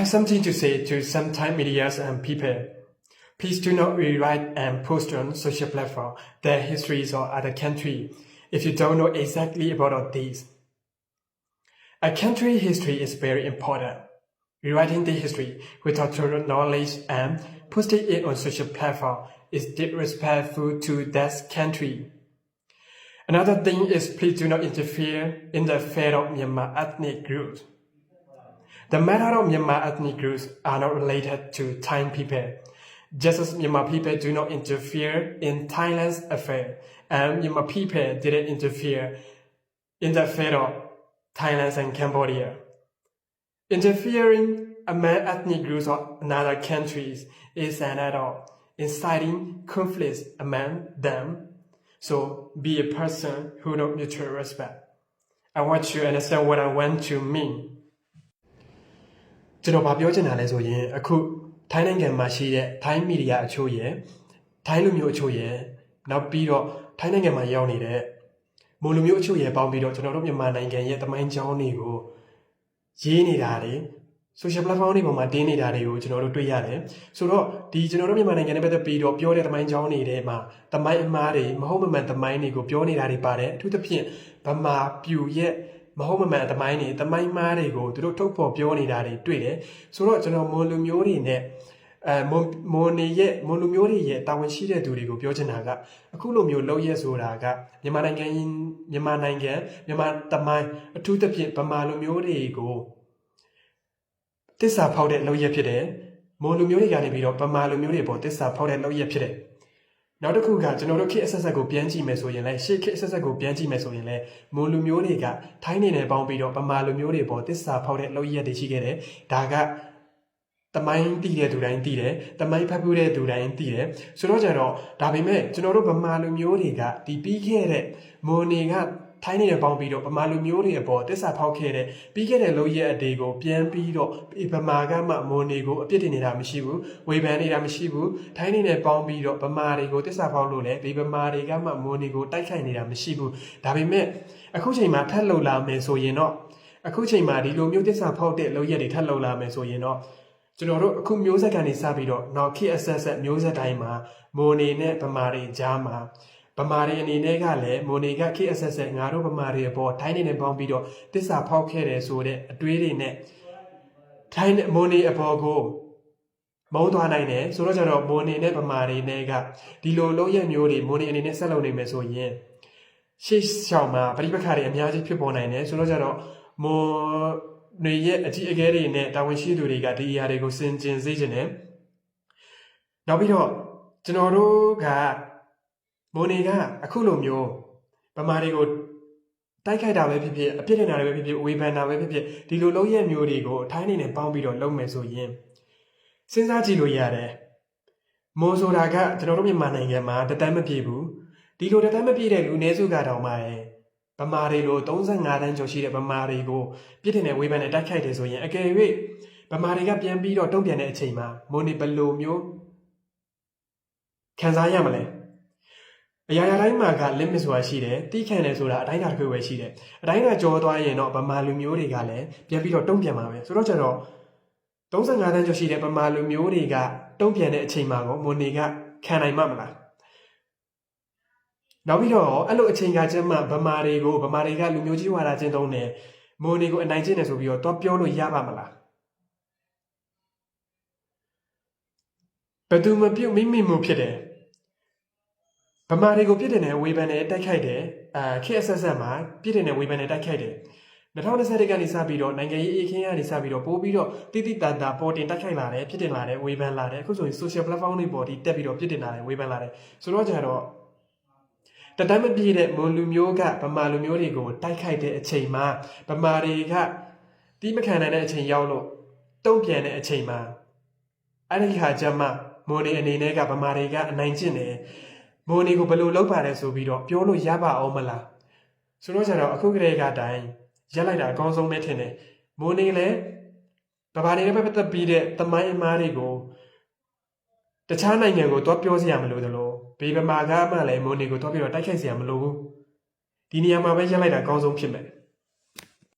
have something to say to some Thai media and people. Please do not rewrite and post on social platform their histories or other country if you don't know exactly about all these. A country history is very important. Rewriting the history without thorough knowledge and posting it on social platform is disrespectful to that country. Another thing is please do not interfere in the fate of Myanmar ethnic groups. The matter of Myanmar ethnic groups are not related to Thai people. Just as Myanmar people do not interfere in Thailand's affair, and Myanmar people didn't interfere in the fate of Thailand and Cambodia. Interfering among ethnic groups of another countries is an act of inciting conflicts among them. So be a person who knows mutual respect. I want you to understand what I want to mean. ကျွန်တော်ဗာပြောချင်တာလဲဆိုရင်အခုထိုင်းနိုင်ငံမှာရှိတဲ့ထိုင်းမီဒီယာအချို့ရဲ့ထိုင်းလူမျိုးအချို့ရဲ့နောက်ပြီးတော့ထိုင်းနိုင်ငံမှာရောက်နေတဲ့မိုးလူမျိုးအချို့ရဲ့ပေါင်းပြီးတော့ကျွန်တော်တို့မြန်မာနိုင်ငံရဲ့တမိုင်းကြောင်းတွေကိုရေးနေတာတွေ social platform တွေပေါ်မှာတင်းနေတာတွေကိုကျွန်တော်တို့တွေ့ရတယ်ဆိုတော့ဒီကျွန်တော်တို့မြန်မာနိုင်ငံနဲ့ပတ်သက်ပြီးတော့ပြောတဲ့တမိုင်းကြောင်းတွေထဲမှာတမိုင်းအမားတွေမဟုတ်မမှန်တမိုင်းတွေကိုပြောနေတာတွေပါတယ်အထူးသဖြင့်ဗမာပြူရဲ့ မဟုတ်မမှန်တမိုင်းတွေတမိုင်းမားတွေကိုသူတို့ထုတ်ဖော်ပြောနေတာတွေတွေ့တယ်ဆိုတော့ကျွန်တော်မွန်လူမျိုးတွေနဲ့အဲမွန်မွန်နေရဲ့မွန်လူမျိုးတွေရဲ့တာဝန်ရှိတဲ့သူတွေကိုပြောချင်တာကအခုလိုမျိုးလောက်ရက်ဆိုတာကမြန်မာနိုင်ငံမြန်မာနိုင်ငံမြန်မာတမိုင်းအထူးသဖြင့်ဗမာလူမျိုးတွေကိုတစ္ဆာဖောက်တဲ့လောက်ရက်ဖြစ်တယ်။မွန်လူမျိုးတွေကနေပြီးတော့ပမာလူမျိုးတွေပေါ်တစ္ဆာဖောက်တဲ့လောက်ရက်ဖြစ်တယ်။ နောက်တစ်ခုကကျွန်တော်တို့ခေတ်အဆက်ဆက်ကိုပြန်ကြည့်မယ်ဆိုရင်လည်းရှေ့ခေတ်အဆက်ဆက်ကိုပြန်ကြည့်မယ်ဆိုရင်လည်းမွန်လူမျိုးတွေကထိုင်းနေနဲ့ပေါင်းပြီးတော့ပမာလူမျိုးတွေပေါ်တစ္ဆာဖောက်တဲ့လောက်ရက်တွေရှိခဲ့တယ်။ဒါကတမိုင်းတည်တဲ့သူတိုင်းတည်တယ်။တမိုင်းဖတ်ပြတဲ့သူတိုင်းတည်တယ်။ဆိုတော့ကြတော့ဒါပေမဲ့ကျွန်တော်တို့ဗမာလူမျိုးတွေကဒီပြီးခဲ့တဲ့မွန်တွေက ထိုင်းနေနဲ့ပေါင်းပြီးတော့ဗမာလူမျိုးတွေအပေါ်တစ္ဆာဖောက်ခဲ့တဲ့ပြီးခဲ့တဲ့လောက်ရက်အတေကိုပြန်ပြီးတော့ဗမာကမှမွန်တွေကိုအပြစ်တင်နေတာမရှိဘူးဝေဖန်နေတာမရှိဘူးထိုင်းနေနဲ့ပေါင်းပြီးတော့ဗမာတွေကိုတစ္ဆာဖောက်လို့လည်းဒီဗမာတွေကမှမွန်တွေကိုတိုက်ခိုက်နေတာမရှိဘူးဒါပေမဲ့အခုချိန်မှာထပ်လှုပ်လာမယ်ဆိုရင်တော့အခုချိန်မှာဒီလိုမျိုးတစ္ဆာဖောက်တဲ့လောက်ရက်တွေထပ်လှုပ်လာမယ်ဆိုရင်တော့ကျွန်တော်တို့အခုမျိုးဆက်ကနေစပြီးတော့နောက်ခေတ်အဆက်ဆက်မျိုးဆက်တိုင်းမှာမွန်နေနဲ့ဗမာတွေကြားမှာ ဗမာတွေအနေနဲ့ကလည်းမိုနေကခေတ်အဆက်ဆက်ငါတို့ဗမာတွေအပေါ်ထိုင်းနေနဲ့ပေါင်းပြီးတော့တစ္ဆာဖောက်ခဲ့တယ်ဆိုတဲ့အတွေးတွေနဲ့ထိုင်းမိုနေအပေါ်ကိုမုံသွားနိုင်တယ်ဆိုတော့ကျတော့မိုနေနဲ့ဗမာတွေနဲ့ကဒီလိုလုံးရက်မျိုးတွေမိုနေအနေနဲ့ဆက်လုပ်နေမယ်ဆိုရင်ရှေ့ရှောင်မှာပြိပခါတွေအများကြီးဖြစ်ပေါ်နိုင်တယ်ဆိုတော့ကျတော့မိုနေရဲ့အကြီးအကဲတွေနဲ့တာဝန်ရှိသူတွေကဒီအရာတွေကိုစင်ကျင်စေခြင်းနဲ့နောက်ပြီးတော့ကျွန်တော်တို့က မိုနေကအခုလိုမျိုးဗမာတွေကိုတိုက်ခိုက်တာပဲဖြစ်ဖြစ်အပြစ်တင်တာပဲဖြစ်ဖြစ်ဝေဖန်တာပဲဖြစ်ဖြစ်ဒီလိုလုံးရက်မျိုးတွေကိုထိုင်းနေနဲ့ပေါင်းပြီးတော့လုပ်မယ်ဆိုရင်စဉ်းစားကြည့်လို့ရတယ်မိုးဆိုတာကကျွန်တော်တို့မြန်မာနိုင်ငံမှာတတန်းမပြေဘူးဒီလိုတတန်းမပြေတဲ့လူနည်းစုကတောင်မှရဲ့ဗမာတွေလို35တန်းကျော်ရှိတဲ့ဗမာတွေကိုပြစ်တင်တဲ့ဝေဖန်တဲ့တိုက်ခိုက်တယ်ဆိုရင်အကယ်၍ဗမာတွေကပြန်ပြီးတော့တုံ့ပြန်တဲ့အချိန်မှာမိုနေဘလိုမျိုးခံစားရမလဲ အရာရာတိုင်းမှာက limit ဆိုတာရှိတယ်တီးခံတယ်ဆိုတာအတိုင်းအတာတစ်ခုပဲရှိတယ်အတိုင်းအတာကျော်သွားရင်တော့ဗမာလူမျိုးတွေကလည်းပြန်ပြီးတော့တုံ့ပြန်မှာပဲဆိုတော့ကျတော့35တန်းကျော်ရှိတဲ့ဗမာလူမျိုးတွေကတုံ့ပြန်တဲ့အချိန်မှာကောမွန်နေကခံနိုင်မှာမလားနောက်ပြီးတော့အဲ့လိုအချိန်ကကျမှဗမာတွေကိုဗမာတွေကလူမျိုးကြီးဝါဒကျင့်သုံးတယ်မွန်တွေကိုအနိုင်ကျင့်တယ်ဆိုပြီးတော့တော့ပြောလို့ရပါမလားဘယ်သူမပြုတ်မိမိမှုဖြစ်တယ် ဗမာတွေကိုပြစ်တင်တဲ့ဝေဖန်တဲ့တိုက်ခိုက်တဲ့အာခေတ်အဆက်ဆက်မှာပြစ်တင်တဲ့ဝေဖန်တဲ့တိုက်ခိုက်တဲ့2020ကနေစပြီးတော့နိုင်ငံရေးအခင်းကနေစပြီးတော့ပို့ပြီးတော့တိတိတန်တာပေါ်တင်တိုက်ခိုက်လာတယ်ပြစ်တင်လာတယ်ဝေဖန်လာတယ်အခုဆိုရင် social platform တွေပေါ်ဒီတက်ပြီးတော့ပြစ်တင်လာတယ်ဝေဖန်လာတယ်ဆိုတော့ကြတော့တတိုင်းမပြည့်တဲ့မွန်လူမျိုးကဗမာလူမျိုးတွေကိုတိုက်ခိုက်တဲ့အချိန်မှာဗမာတွေကတီးမခံနိုင်တဲ့အချိန်ရောက်လို့တုံ့ပြန်တဲ့အချိန်မှာအဲ့ဒီခါကျမှမွန်နေအနေနဲ့ကဗမာတွေကအနိုင်ကျင့်တယ် မိုးနေကိုဘယ်လိုလုပ်ပါလဲဆိုပြီးတော့ပြောလို့ရပါအောင်မလားဆိုတော့ကျတော့အခုကလေးကတိုင်းရက်လိုက်တာအကောင်းဆုံးပဲထင်တယ်မိုးနေလည်းဗမာနေနဲ့ပတ်သက်ပြီးတဲ့တမိုင်းအမားတွေကိုတခြားနိုင်ငံကိုတော့ပြောစရာမလိုသလိုဘေးဗမာကမှလည်းမိုးနေကိုတော့ပြီးတော့တိုက်ခိုက်စရာမလိုဘူးဒီနေရာမှာပဲရက်လိုက်တာအကောင်းဆုံးဖြစ်မယ်